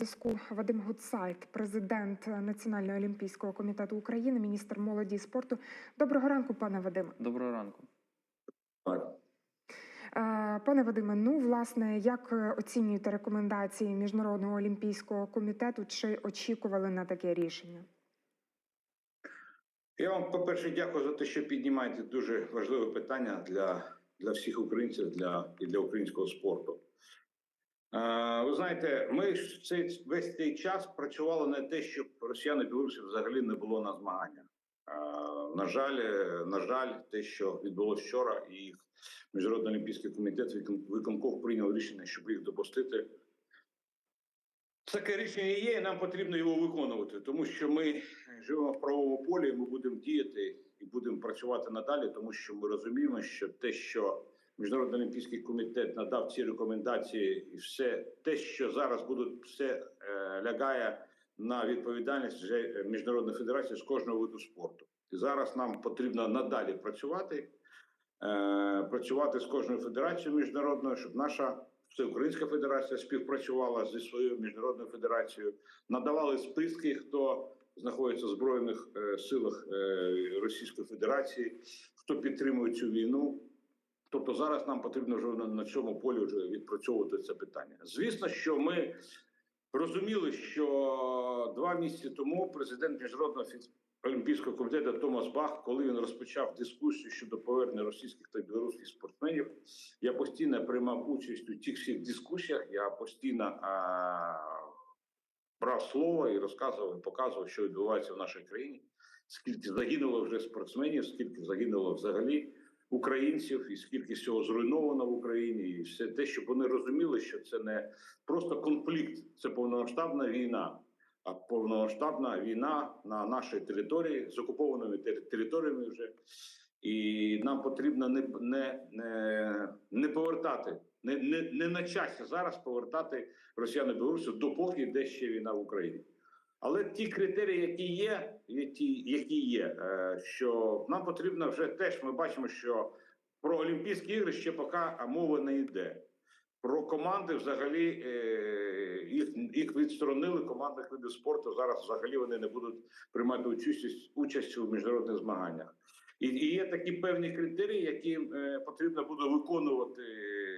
зв'язку Вадим Гуцайт, президент Національного олімпійського комітету України, міністр молоді і спорту. Доброго ранку, пане Вадиме. Доброго ранку. Е, Пане Вадиме, ну власне, як оцінюєте рекомендації Міжнародного олімпійського комітету? Чи очікували на таке рішення? Я вам, по-перше, дякую за те, що піднімаєте дуже важливе питання для, для всіх українців для, і для українського спорту. Е, ви знаєте, ми ж цей, весь цей час працювали на те, щоб росіян і білорусів взагалі не було на змаганнях. Е, на жаль, е, на жаль, те, що відбулося вчора, і їх Міжнародний олімпійський комітет викон- виконком прийняв рішення, щоб їх допустити. Таке рішення є, і нам потрібно його виконувати, тому що ми живемо в правовому полі. Ми будемо діяти і будемо працювати надалі, тому що ми розуміємо, що те, що Міжнародний олімпійський комітет надав ці рекомендації, і все те, що зараз будуть, все е, лягає на відповідальність вже міжнародної федерації з кожного виду спорту. І зараз нам потрібно надалі працювати, е, працювати з кожною федерацією міжнародною, щоб наша Всеукраїнська федерація співпрацювала зі своєю міжнародною федерацією, надавали списки, хто знаходиться в збройних е, силах Російської Федерації, хто підтримує цю війну. Тобто зараз нам потрібно вже на, цьому полі вже відпрацьовувати це питання. Звісно, що ми розуміли, що два місяці тому президент міжнародного олімпійського комітету Томас Бах, коли він розпочав дискусію щодо повернення російських та білоруських спортсменів, я постійно приймав участь у тих всіх дискусіях. Я постійно а, брав слово і розказував, показував, що відбувається в нашій країні. Скільки загинуло вже спортсменів, скільки загинуло взагалі українців, і скільки всього зруйновано в Україні, і все те, щоб вони розуміли, що це не просто конфлікт, це повномасштабна війна. А повномасштабна війна на нашій території з окупованими тери- територіями вже, і нам потрібно не, не, не, не повертати, не, не, не на часі зараз повертати росіян і білорусів, допоки йде ще війна в Україні. Але ті критерії, які є, які, які є, е, що нам потрібно вже теж. Ми бачимо, що про Олімпійські ігри ще поки мови не йде. Про команди взагалі е, їх, їх відсторонили командних видів спорту. Зараз взагалі вони не будуть приймати участь, участь у міжнародних змаганнях. І, і є такі певні критерії, які е, потрібно буде виконувати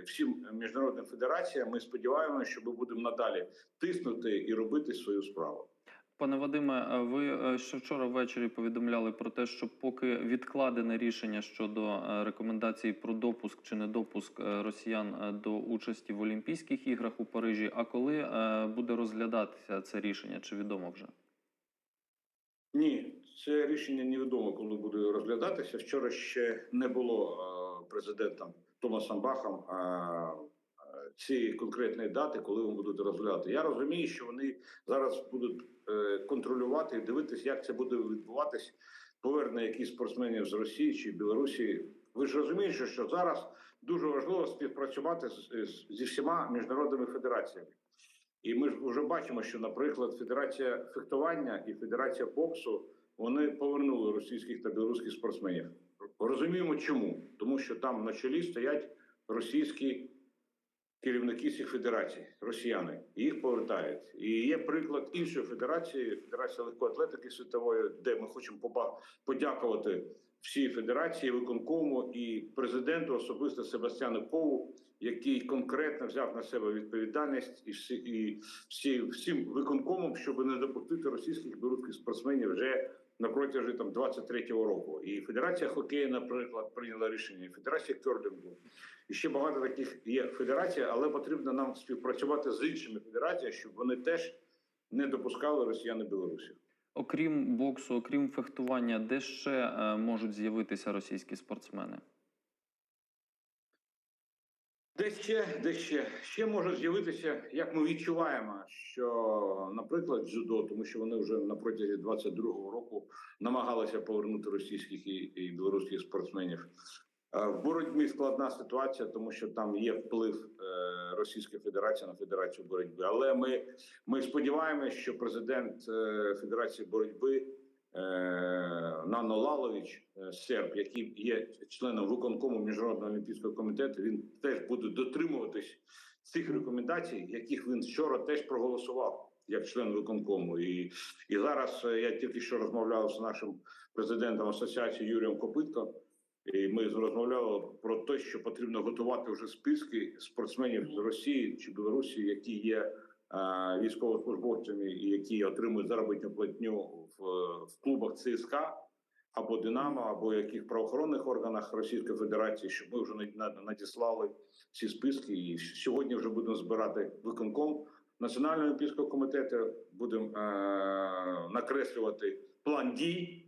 всім міжнародним федераціям. Ми сподіваємося, що ми будемо надалі тиснути і робити свою справу. Пане Вадиме, е, ви е, ще вчора ввечері повідомляли про те, що поки відкладене рішення щодо е, рекомендацій про допуск чи недопуск росіян до участі в Олімпійських іграх у Парижі. А коли буде розглядатися це рішення, чи відомо вже? Ні, це рішення невідомо, коли буде розглядатися. Вчора ще не було президентом Томасом Бахом е, е, цієї конкретної дати, коли вони будуть розглядати. Я розумію, що вони зараз будуть е, контролювати і дивитися, як це буде відбуватись. Повернення якихось спортсменів з Росії чи Білорусі. Ви ж розумієте, що зараз дуже важливо співпрацювати з, з, зі всіма міжнародними федераціями. І ми ж вже бачимо, що, наприклад, Федерація фехтування і Федерація боксу вони повернули російських та білоруських спортсменів. Розуміємо, чому тому, що там на чолі стоять російські керівники цих федерацій, росіяни, їх повертають. І є приклад іншої федерації, Федерація легкої атлетики світової, де ми хочемо подякувати всій федерації, виконкому і президенту особисто Себастьяну Кову, який конкретно взяв на себе відповідальність і всі і всі всім виконкомом, щоб не допустити російських білоруських спортсменів вже на протязі там 23-го року. І Федерація хокею, наприклад, прийняла рішення, і Федерація керлінгу. І ще багато таких є федерацій, але потрібно нам співпрацювати з іншими федераціями, щоб вони теж не допускали росіян і білорусів. Окрім боксу, окрім фехтування, де ще е, можуть з'явитися російські спортсмени? Де ще, де ще ще може з'явитися, як ми відчуваємо, що, наприклад, дзюдо, тому що вони вже на протязі 22-го року намагалися повернути російських і, і білоруських спортсменів. Е, В боротьбі складна ситуація, тому що там є вплив е, Російської Федерації на Федерацію боротьби. Але ми, ми сподіваємося, що президент е, Федерації боротьби Нано Лалович, е, серб, який є членом виконкому міжнародного олімпійського комітету, він теж буде дотримуватись цих рекомендацій, яких він вчора теж проголосував. як член виконкому. І, і зараз е, я тільки що розмовляв з нашим президентом асоціації Юрієм Копитко. І ми розмовляли про те, що потрібно готувати вже списки спортсменів з Росії чи Білорусі, які є е, військовослужбовцями які отримують заробітну платню в, в клубах ЦСКА або Динамо, або яких правоохоронних органах Російської Федерації, щоб ми вже на- на- надіслали ці списки. І сьогодні вже будемо збирати виконком Національного олімпійського комітету. Будемо е, накреслювати план дій.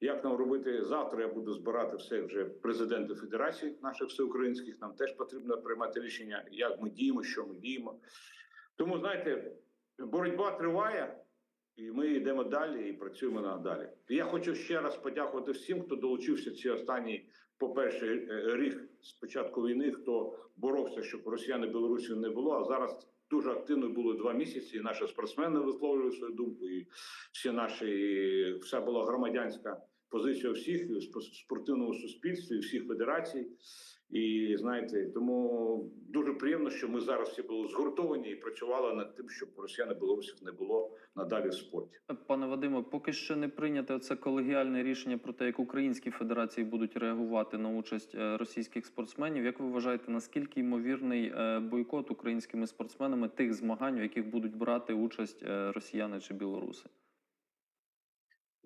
Як нам робити завтра? Я буду збирати все вже президенти федерацій наших всеукраїнських. Нам теж потрібно приймати рішення, як ми діємо, що ми діємо. Тому знаєте, боротьба триває, і ми йдемо далі і працюємо надалі. І я хочу ще раз подякувати всім, хто долучився ці останні, по-перше, е, рік з початку війни, хто боровся, щоб росіяни Білорусі не було. А зараз дуже активно було два місяці. І наші спортсмени висловлювали свою думку, і всі наші і вся була громадянська позиція всіх і в спо- спортивному суспільстві, всіх федерацій. І знаєте, тому дуже приємно, що ми зараз всі були згуртовані і працювали над тим, щоб росіян і білорусів не було надалі в спорті. Пане Вадиме, поки що не прийняте це колегіальне рішення про те, як українські федерації будуть реагувати на участь е, російських спортсменів. Як ви вважаєте, наскільки ймовірний е, бойкот українськими спортсменами тих змагань, в яких будуть брати участь е, росіяни чи білоруси?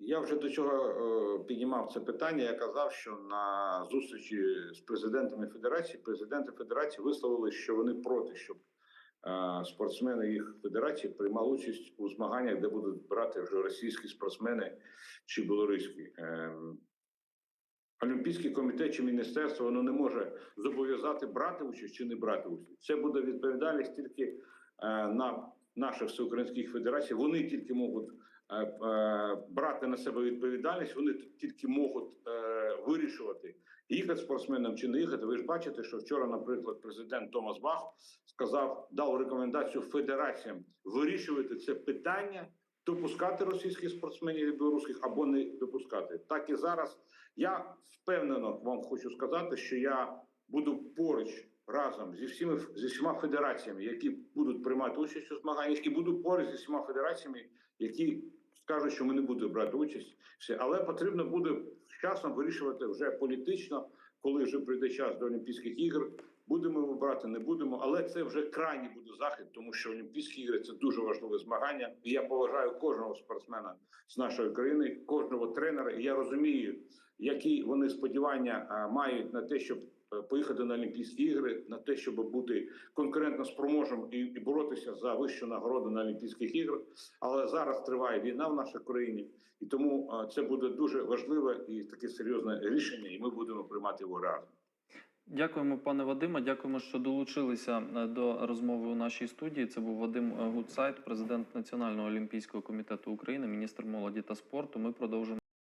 Я вже до цього е, піднімав це питання. Я казав, що на зустрічі з президентами федерації президенти федерації висловили, що вони проти, щоб е, спортсмени їх федерації приймали участь у змаганнях, де будуть брати вже російські спортсмени чи білоруські. Е, Олімпійський комітет чи міністерство воно не може зобов'язати брати участь чи не брати участь. Це буде відповідальність тільки е, на наших всеукраїнських федерацій. Вони тільки можуть брати на себе відповідальність. Вони тільки можуть е, вирішувати, їхати спортсменам чи не їхати. Ви ж бачите, що вчора, наприклад, президент Томас Бах сказав, дав рекомендацію федераціям вирішувати це питання, допускати російських спортсменів і білоруських або не допускати. Так і зараз я впевнено вам хочу сказати, що я буду поруч разом зі всіма зі всіма федераціями, які будуть приймати участь у змаганнях, і буду поруч зі всіма федераціями, які скажуть, що ми не будемо брати участь. Але потрібно буде з часом вирішувати вже політично, коли вже прийде час до Олімпійських ігор. Будемо брати, не будемо, але це вже крайній буде захід, тому що Олімпійські ігри це дуже важливе змагання. І я поважаю кожного спортсмена з нашої країни, кожного тренера. І я розумію, які вони сподівання мають на те, щоб поїхати на Олімпійські ігри, на те, щоб бути конкурентно спроможним і, і боротися за вищу нагороду на Олімпійських іграх. Але зараз триває війна в нашій країні, і тому а, це буде дуже важливе і таке серйозне рішення, і ми будемо приймати його разом. Дякуємо, пане Вадиме. Дякуємо, що долучилися е, до розмови у нашій студії. Це був Вадим е, Гудсайт, президент Національного олімпійського комітету України, міністр молоді та спорту. Ми продовжимо.